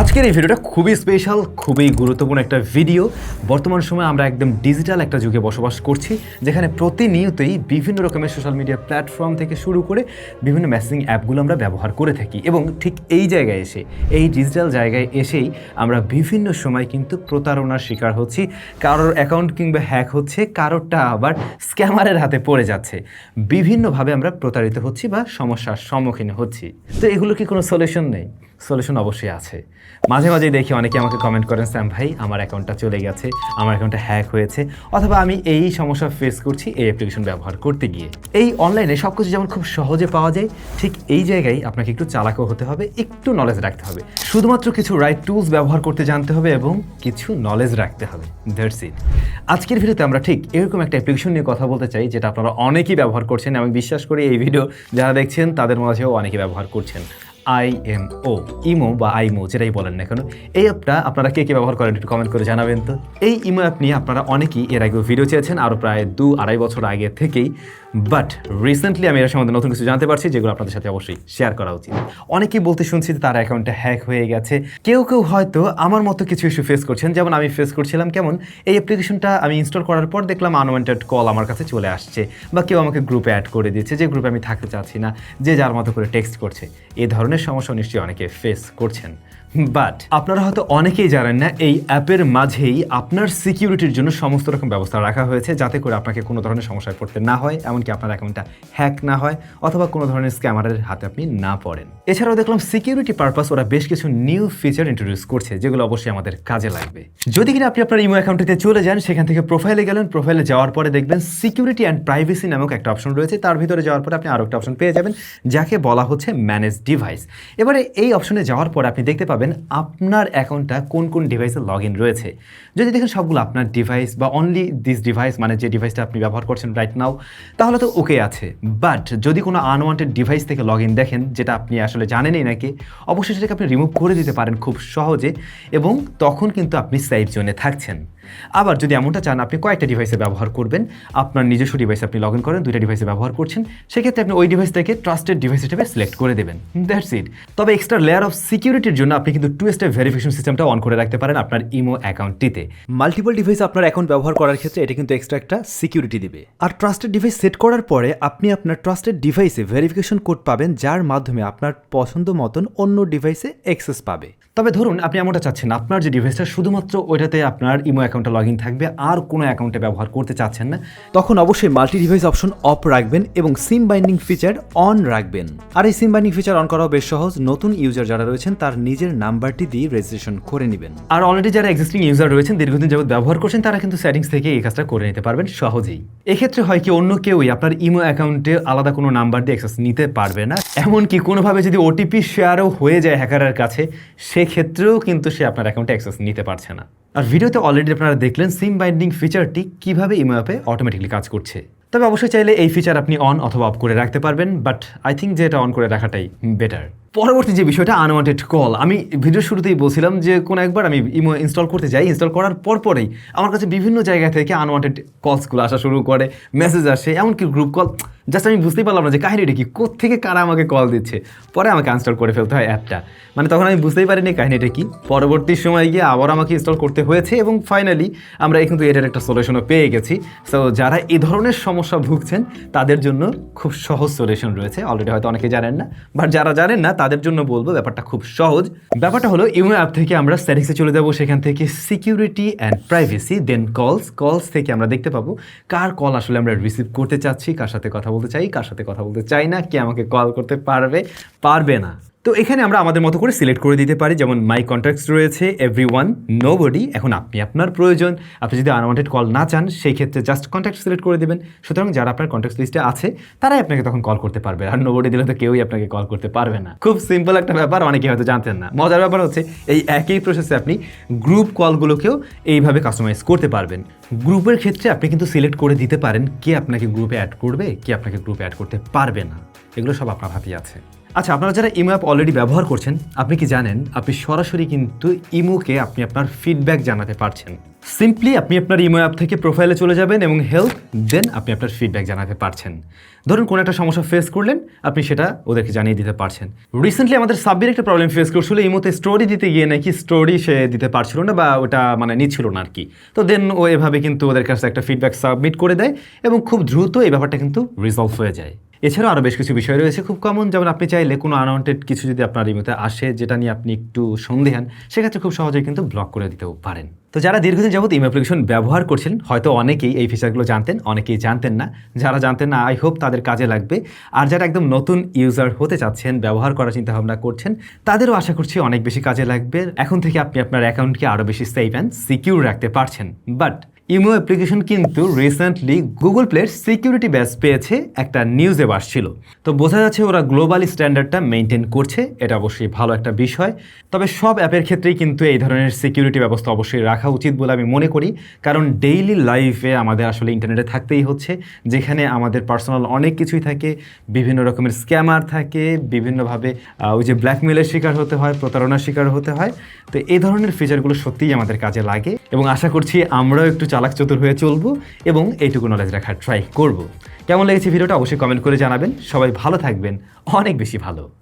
আজকের এই ভিডিওটা খুবই স্পেশাল খুবই গুরুত্বপূর্ণ একটা ভিডিও বর্তমান সময়ে আমরা একদম ডিজিটাল একটা যুগে বসবাস করছি, যেখানে প্রতিনিয়তই বিভিন্ন রকমের সোশ্যাল মিডিয়া প্ল্যাটফর্ম থেকে শুরু করে বিভিন্ন মেসেজিং অ্যাপগুলো আমরা ব্যবহার করে থাকি এবং ঠিক এই জায়গায় এসে, এই ডিজিটাল জায়গায় এসেই আমরা বিভিন্ন সময় কিন্তু প্রতারণার শিকার হচ্ছি। কারোর অ্যাকাউন্ট কিংবা হ্যাক হচ্ছে, কারোরটা আবার স্ক্যামারের হাতে পড়ে যাচ্ছে। বিভিন্নভাবে আমরা প্রতারিত হচ্ছি বা সমস্যার সম্মুখীন হচ্ছি। তো এগুলো কি কোনো সলিউশন নেই? সলিউশন অবশ্যই আছে। মাঝে মাঝে দেখি অনেকে আমাকে কমেন্ট করেন, স্যাম ভাই, আমার অ্যাকাউন্টটা চলে গেছে, আমার অ্যাকাউন্টটা হ্যাক হয়েছে। অথবা আমি এই সমস্যা ফেস করছি এই অ্যাপ্লিকেশন ব্যবহার করতে গিয়ে। এই অনলাইনে সব কিছু যেমন খুব সহজে পাওয়া যায়, ঠিক এই জায়গায় আপনাকে একটু চালাকও হতে হবে, একটু নলেজ রাখতে হবে। শুধুমাত্র কিছু রাইট টুলস ব্যবহার করতে জানতে হবে এবং কিছু নলেজ রাখতে হবে। দ্যাটস ইট আজকের ভিডিওতে আমরা ঠিক এরকম একটা অ্যাপ্লিকেশন নিয়ে কথা বলতে চাই, যেটা আপনারা অনেকেই ব্যবহার করছেন আমি বিশ্বাস করি এই ভিডিও যারা দেখছেন, তাদের মাঝেও অনেকে ব্যবহার করছেন। আই এম ও ইমো বা আইমো যেটাই বলেন না কেন, এই অ্যাপটা আপনারা কে কে ব্যবহার করেন একটু কমেন্ট করে জানাবেন তো। এই ইমো অ্যাপ নিয়ে আপনারা অনেকেই এর আগে ভিডিও চেয়েছেন আরও প্রায় দু আড়াই বছর আগে থেকেই বাট রিসেন্টলি আমি এর সম্বন্ধে নতুন কিছু জানতে পারছি, যেগুলো আপনাদের সাথে অবশ্যই শেয়ার করা উচিত। অনেকেই বলতে শুনছি যে তার অ্যাকাউন্টটা হ্যাক হয়ে গেছে। কেউ কেউ হয়তো আমার মতো কিছু ইস্যু ফেস করছেন, যেমন আমি ফেস করছিলাম কেমন, এই অ্যাপ্লিকেশনটা আমি ইনস্টল করার পর দেখলাম আনওয়ান্টেড কল আমার কাছে চলে আসছে বা কেউ আমাকে গ্রুপে অ্যাড করে দিচ্ছে যে গ্রুপে আমি থাকতে চাচ্ছি না, যে যার মতো করে টেক্সট করছে। এই ধরনের সমস্যা নিশ্চয়ই অনেকে ফেস করছেন। বাট আপনারা হয়তো অনেকেই জানেন না, এই অ্যাপের মাঝেই আপনার সিকিউরিটির জন্য সমস্ত রকম ব্যবস্থা রাখা হয়েছে, যাতে করে আপনাকে কোনো ধরনের সমস্যায় পড়তে না হয়, এমনকি আপনার অ্যাকাউন্টটা হ্যাক না হয়, অথবা কোনো ধরনের স্ক্যামারের হাতে আপনি না পড়েন। এছাড়াও দেখলাম সিকিউরিটি পারপাস ওরা বেশ কিছু নিউ ফিচার ইন্ট্রোডিউস করছে, যেগুলো অবশ্যই আমাদের কাজে লাগবে। যদি কিনা আপনি আপনার ইমো অ্যাকাউন্টটিতে চলে যান, সেখান থেকে প্রোফাইলে গেলেন প্রোফাইলে যাওয়ার পরে দেখবেন সিকিউরিটি অ্যান্ড প্রাইভেসি নামক একটা অপশন রয়েছে, তার ভিতরে যাওয়ার পরে আপনি আরও একটা অপশন পেয়ে যাবেন, যাকে বলা হচ্ছে ম্যানেজ ডিভাইস এবারে এই অপশনে যাওয়ার পর আপনি দেখতে পাবেন আপনার অ্যাকাউন্টটা কোন কোন ডিভাইসে লগ ইন রয়েছে। যদি দেখেন সবগুলো আপনার ডিভাইস বা অনলি দিস ডিভাইস মানে যে ডিভাইসটা আপনি ব্যবহার করছেন রাইট নাও তাহলে তো ওকে আছে। বাট যদি কোনো আনওয়ান্টেড ডিভাইস থেকে লগ ইন দেখেন, যেটা আপনি আসলে জানেনই নাকি, অবশ্যই সেটাকে আপনি রিমুভ করে দিতে পারেন খুব সহজে এবং তখন কিন্তু আপনি সেফ জোনে থাকছেন। আবার যদি এমনটা চান আপনি কয়েকটা ডিভাইসে ব্যবহার করবেন। আপনার নিজস্ব ডিভাইসে আপনি লগ ইন করেন দুইটা ডিভাইসে ব্যবহার করছেন। সেক্ষেত্রে আপনি ওই ডিভাইস থেকে ট্রাস্টেড ডিভাইস হিসেবে সিলেক্ট করে দেবেন। দ্যাটস ইট তবে এক্সট্রা লেয়ার অফ সিকিউরিটির জন্য আপনি কিন্তু টু স্টেপ ভেরিফিকেশন সিস্টেমটা অন করে রাখতে পারেন আপনার ইমো অ্যাকাউন্টটিতে মাল্টিপল ডিভাইস আপনার অ্যাকাউন্ট ব্যবহার করার ক্ষেত্রে এটা কিন্তু এক্সট্রা একটা সিকিউরিটি দিবে। আর ট্রাস্টেড ডিভাইস সেট করার পরে আপনি আপনার ট্রাস্টেড ডিভাইসে ভেরিফিকেশন কোড পাবেন যার মাধ্যমে আপনার পছন্দ মতন অন্য ডিভাইসে অ্যাক্সেস পাবে। তবে ধরুন আপনি এমনটা চাচ্ছেন আপনার যে ডিভাইসটা শুধুমাত্র ওইটাতে আপনার ইমো অ্যাকাউন্টে লগ থাকবে, আর কোনো অ্যাকাউন্টে ব্যবহার করতে চাচ্ছেন না, তখন অবশ্যই মাল্টি ডিভাইস অপশন অফ রাখবেন এবং সিম বাইন্ডিং ফিচার অন রাখবেন। আর এই সিম বাইন্ডিং ফিচার অন করাও বেশ সহজ, নতুন ইউজার যারা রয়েছেন, তার নিজের নাম্বারটি দিয়ে রেজিস্ট্রেশন করে নেবেন। আর অলরেডি যারা এক্সিস্টিং ইউজার রয়েছেন, দীর্ঘদিন যাবত ব্যবহার করছেন, তারা কিন্তু সেটিংস থেকে এই কাজটা করে নিতে পারবেন সহজেই। এক্ষেত্রে হয় কি, অন্য কেউই আপনার ইমো অ্যাকাউন্টে আলাদা কোনো নাম্বার দিয়ে অ্যাক্সেস নিতে পারবে না। এমনকি কোনোভাবে যদি ওটিপি শেয়ারও হয়ে যায় হ্যাকারের কাছে, সেক্ষেত্রেও কিন্তু সে আপনার অ্যাকাউন্টে অ্যাক্সেস নিতে পারছে না। আর ভিডিওতে অলরেডি আপনারা দেখলেন সিম বাইন্ডিং ফিচারটি কীভাবে ইমো অ্যাপে অটোমেটিকলি কাজ করছে। তবে অবশ্যই চাইলে এই ফিচার আপনি অন অথবা অফ করে রাখতে পারবেন বাট আই থিঙ্ক যে এটা অন করে রাখাটাই বেটার পরবর্তী যে বিষয়টা আনওয়ান্টেড কল আমি ভিডিও শুরুতেই বলছিলাম যে, কোনো একবার আমি ইমো ইনস্টল করতে যাই ইনস্টল করার পর পরেই আমার কাছে বিভিন্ন জায়গা থেকে আনওয়ান্টেড কলসগুলো আসা শুরু করে মেসেজ আসে, এমনকি গ্রুপ কল জাস্ট আমি বুঝতেই পারলাম না যে কাহিনীটা কি থেকে কারা আমাকে কল দিচ্ছে। পরে আমাকে আনস্টল করে ফেলতে হয় অ্যাপটা মানে তখন আমি বুঝতেই পারিনি কাহিনীটা কি। পরবর্তী সময় গিয়ে আবার আমাকে ইনস্টল করতে হয়েছে এবং ফাইনালি আমরা কিন্তু এটার একটা সলিউশনও পেয়ে গেছি। সো যারা এই ধরনের সমস্যা ভুগছেন, তাদের জন্য খুব সহজ সলিউশন রয়েছে। অলরেডি হয়তো অনেকে জানেন না বাট যারা জানেন না তাদের জন্য বলব ব্যাপারটা খুব সহজ। ব্যাপারটা হলো, ইউনো অ্যাপ থেকে আমরা সেটিংসে চলে যাব, সেখান থেকে সিকিউরিটি অ্যান্ড প্রাইভেসি, দেন কলস। কলস থেকে আমরা দেখতে পাবো কার কল আসলে আমরা রিসিভ করতে চাচ্ছি, কার সাথে কথা বলতে চাই, কার সাথে কথা বলতে চাই না, কে আমাকে কল করতে পারবে পারবে না। তো এখানে আমরা আমাদের মতো করে সিলেক্ট করে দিতে পারি। যেমন মাই কন্ট্যাক্টস রয়েছে এভরি ওয়ান নো বডি এখন আপনি আপনার প্রয়োজন। আপনি যদি আনওয়ান্টেড কল না চান, সেই ক্ষেত্রে জাস্ট কন্ট্যাক্ট সিলেক্ট করে দেবেন। সুতরাং যারা আপনার কন্ট্যাক্ট লিস্টে আছে, তারাই আপনাকে তখন কল করতে পারবে। আর নো বডি দিলে তো কেউই আপনাকে কল করতে পারবে না। খুব সিম্পল একটা ব্যাপার অনেকে হয়তো জানতেন না। মজার ব্যাপার হচ্ছে, এই একই প্রসেসে আপনি গ্রুপ কলগুলোকেও এইভাবে কাস্টমাইজ করতে পারবেন। গ্রুপের ক্ষেত্রে আপনি কিন্তু সিলেক্ট করে দিতে পারেন কে আপনাকে গ্রুপে অ্যাড করবে, কে আপনাকে গ্রুপে অ্যাড করতে পারবে না। এগুলো সব আপনার হাতেই আছে। আচ্ছা আপনারা যারা ইমো অ্যাপ অলরেডি ব্যবহার করছেন, আপনি কি জানেন, আপনি সরাসরি কিন্তু ইমোকে আপনি আপনার ফিডব্যাক জানাতে পারছেন। সিম্পলি আপনি আপনার ইমো অ্যাপ থেকে প্রোফাইলে চলে যাবেন এবং হেল্প দেন আপনি আপনার ফিডব্যাক জানাতে পারছেন। ধরুন, কোনো একটা সমস্যা ফেস করলেন, আপনি সেটা ওদেরকে জানিয়ে দিতে পারছেন। রিসেন্টলি আমাদের সাব্বির একটা প্রবলেম ফেস করছিল, ইমোতে স্টোরি দিতে গিয়ে নাকি স্টোরি সে দিতে পারছিল না বা ওটা মানে নিচ্ছিল না আর কি তো দেন ও এভাবে কিন্তু ওদের কাছে একটা ফিডব্যাক সাবমিট করে দেয় এবং খুব দ্রুত এই ব্যাপারটা কিন্তু রিজলভ হয়ে যায়। এছাড়াও আরও বেশ কিছু বিষয় রয়েছে খুব কমন যেমন আপনি চাইলে কোনো আনওয়ান্টেড কিছু যদি আপনার ইমোতে আসে, যেটা নিয়ে আপনি একটু সন্দেহান সেক্ষেত্রে খুব সহজেই কিন্তু ব্লক করে দিতেও পারেন। তো যারা দীর্ঘদিন যাবত ইমো অ্যাপ্লিকেশন ব্যবহার করছেন, হয়তো অনেকেই এই ফিচারগুলো জানতেন, অনেকেই জানতেন না। যারা জানতেন না আই হোপ তাদের কাজে লাগবে। আর যারা একদম নতুন ইউজার হতে চাচ্ছেন, ব্যবহার করার চিন্তা ভাবনা করছেন, তাদেরও আশা করছি অনেক বেশি কাজে লাগবে। এখন থেকে আপনি আপনার অ্যাকাউন্টকে আরও বেশি সেফ অ্যান্ড সিকিউর রাখতে পারছেন। বাট ইমো অ্যাপ্লিকেশন কিন্তু রিসেন্টলি গুগল প্লের সিকিউরিটি ব্যাচ পেয়েছে একটা নিউজে আসছিল তো বোঝা যাচ্ছে ওরা গ্লোবাল স্ট্যান্ডার্ডটা মেনটেন করছে, এটা অবশ্যই ভালো একটা বিষয়। তবে সব অ্যাপের ক্ষেত্রেই কিন্তু এই ধরনের সিকিউরিটি ব্যবস্থা অবশ্যই রাখা উচিত বলে আমি মনে করি। কারণ ডেইলি লাইফে আমাদের আসলে ইন্টারনেটে থাকতেই হচ্ছে, যেখানে আমাদের পার্সোনাল অনেক কিছুই থাকে। বিভিন্ন রকমের স্ক্যামার থাকে, বিভিন্নভাবে ওই যে ব্ল্যাকমেলের শিকার হতে হয়, প্রতারণার শিকার হতে হয়। তো এই ধরনের ফিচারগুলো সত্যিই আমাদের কাজে লাগে। এবং আশা করছি আমরাও একটু চালাক চতুর হয়ে চলবো এবং এইটুকু নলেজ রাখার ট্রাই করব। কেমন লেগেছে ভিডিওটা অবশ্যই কমেন্ট করে জানাবেন। সবাই ভালো থাকবেন। অনেক বেশি ভালো।